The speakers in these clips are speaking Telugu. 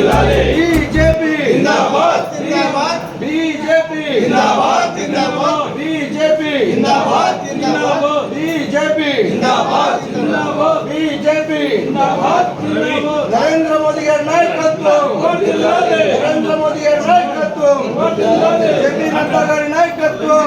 బీజేపీ జిందాబాద్ జిందాబాద్ బీజేపీ జిందాబాద్ జిందాబాద్ బీజేపీ జిందాబాద్ జిందాబాద్ బీజేపీ జిందాబాద్ జిందాబాద్ బీజేపీ జిందాబాద్ జిందాబాద్ నరేంద్ర మోదీ గారి నాయకత్వం నరేంద్ర మోదీ గారి నాయకత్వం జగన్ నడ్డా గారి నాయకత్వం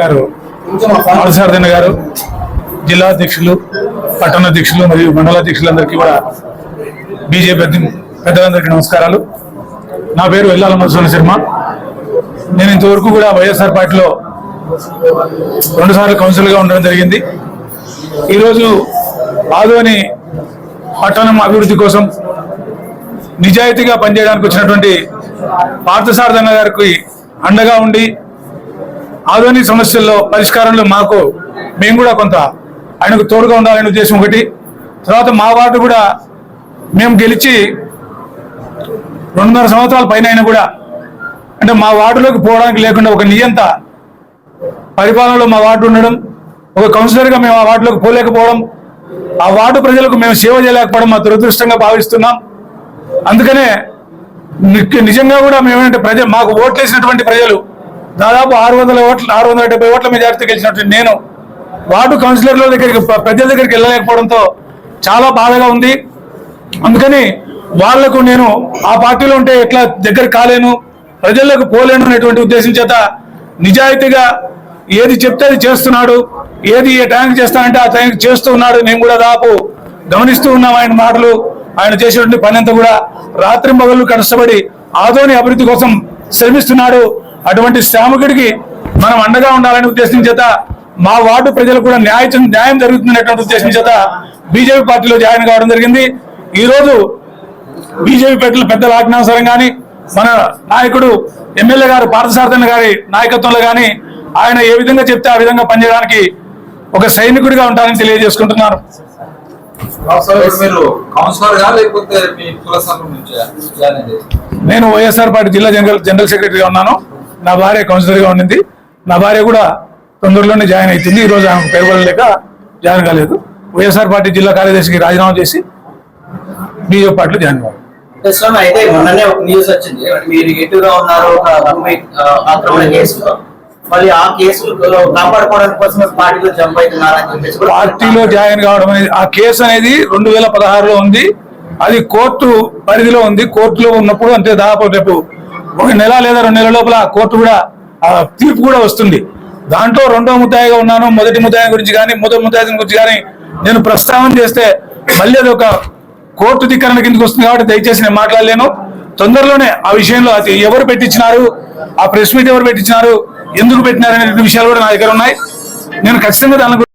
గారు పాలసారదన్న గారు జిల్లా అధ్యక్షులు పట్టణ అధ్యక్షులు మరియు మండల అధ్యక్షులందరికీ కూడా బీజేపీ పెద్దలందరికీ నమస్కారాలు. నా పేరు వెల్లాల మధుసూన శర్మ. నేను ఇంతవరకు కూడా వైఎస్ఆర్ పార్టీలో రెండుసార్లు కౌన్సిల్గా ఉండడం జరిగింది. ఈరోజు ఆదోని పట్టణం అభివృద్ధి కోసం నిజాయితీగా పనిచేయడానికి వచ్చినటువంటి పార్థసారథన్న గారికి అండగా ఉండి ఆధునిక సమస్యల్లో పరిష్కారంలో మాకు మేము కూడా కొంత ఆయనకు తోడుగా ఉండాలనే ఉద్దేశం ఒకటి. తర్వాత మా వార్డు కూడా మేము గెలిచి రెండున్నర సంవత్సరాల పైన అయినా కూడా అంటే మా వార్డులోకి పోవడానికి లేకుండా ఒక నియంత పరిపాలనలో మా వార్డు ఉండడం ఒక కౌన్సిలర్గా మేము ఆ వార్డులోకి పోలేకపోవడం ఆ వార్డు ప్రజలకు మేము సేవ చేయలేకపోవడం మా దురదృష్టంగా భావిస్తున్నాం. అందుకనే నిజంగా కూడా మేమేంటే ప్రజ మాకు ఓట్లేసినటువంటి ప్రజలు దాదాపు ఆరు వందల ఓట్ల ఆరు వందల డెబ్బై ఓట్ల మెజార్టీ గెలిచినటువంటి నేను వార్డు కౌన్సిలర్ల దగ్గరికి ప్రజల దగ్గరికి వెళ్ళలేకపోవడంతో చాలా బాధగా ఉంది. అందుకని వాళ్ళకు నేను ఆ పార్టీలో ఉంటే ఎట్లా దగ్గర కాలేను ప్రజలకు పోలేను అనేటువంటి ఉద్దేశం చేత నిజాయితీగా ఏది చెప్తే అది చేస్తున్నాడు ఏది ఏ టైంకి చేస్తానంటే ఆ టైంకి చేస్తూ ఉన్నాడు. నేను కూడా దాపు గమనిస్తూ ఉన్నాం ఆయన మాటలు ఆయన చేసేటువంటి పని అంతా కూడా రాత్రి మగళ్ళు కష్టపడి ఆదోని అభివృద్ధి కోసం శ్రమిస్తున్నాడు. అటువంటి శ్రామికుడికి మనం అండగా ఉండాలనే ఉద్దేశం చేత మా వార్డు ప్రజలకు కూడా న్యాయ న్యాయం జరుగుతుందనేటువంటి ఉద్దేశం చేత బీజేపీ పార్టీలో జాయిన్ కావడం జరిగింది. ఈ రోజు బీజేపీ పెట్టిన పెద్దల ఆజ్ఞానుసారం కానీ మన నాయకుడు ఎమ్మెల్యే గారు పార్థసారథన్ గారి నాయకత్వంలో కానీ ఆయన ఏ విధంగా చెప్తే ఆ విధంగా పనిచేయడానికి ఒక సైనికుడిగా ఉంటానని తెలియజేసుకుంటున్నారు? నేను వైఎస్ఆర్ పార్టీ జిల్లా జనరల్ జనరల్ సెక్రటరీగా ఉన్నాను. నా భార్య కౌన్సిలర్గా ఉండింది. నా భార్య కూడా తొందరలోనే జాయిన్ అవుతుంది ఈ రోజు ఆమె పేర్కొనలేక జాయిన్ కాలేదు. వైఎస్ఆర్ పార్టీ జిల్లా కార్యదర్శికి రాజీనామా చేసి బీజేపీ పార్టీలో జాయిన్ కావాలి. అంటే స్వామి అయితే మొన్ననే ఒక న్యూస్ వచ్చింది. మీరు ఎటుగా ఉన్నారు? ఒక భూమి ఆ, ఆక్రమణ కేసులో. మళ్ళీ ఆ కేసులు కాపాడుకోవడానికి కోసం పార్టీలో జంప్ అవుతున్నారని చెప్పేసి కూడా పార్టీలో జాయిన్ కావడం అనేది ఆ కేసు అనేది రెండు వేల పదహారులో ఉంది. అది కోర్టు పరిధిలో ఉంది. కోర్టులో ఉన్నప్పుడు అంతే దాదాపు రేపు ఒక నెల లేదా రెండు నెలల లోపల కోర్టు కూడా ఆ తీర్పు కూడా వస్తుంది. దాంట్లో రెండో ముద్దాయిగా ఉన్నాను. మొదటి ముద్దాయి గురించి కానీ మొదటి ముద్దాయి గురించి కానీ నేను ప్రస్తావన చేస్తే మళ్ళీ అది ఒక కోర్టు ధిక్కరణ కిందకి వస్తుంది కాబట్టి దయచేసి నేను మాట్లాడలేను. తొందరలోనే ఆ విషయంలో అది ఎవరు పెట్టించినారు ఆ ప్రెస్ మీట్ ఎవరు పెట్టించినారు ఎందుకు పెట్టినారు అనే విషయాలు కూడా నా దగ్గర ఉన్నాయి. నేను ఖచ్చితంగా దాని గురించి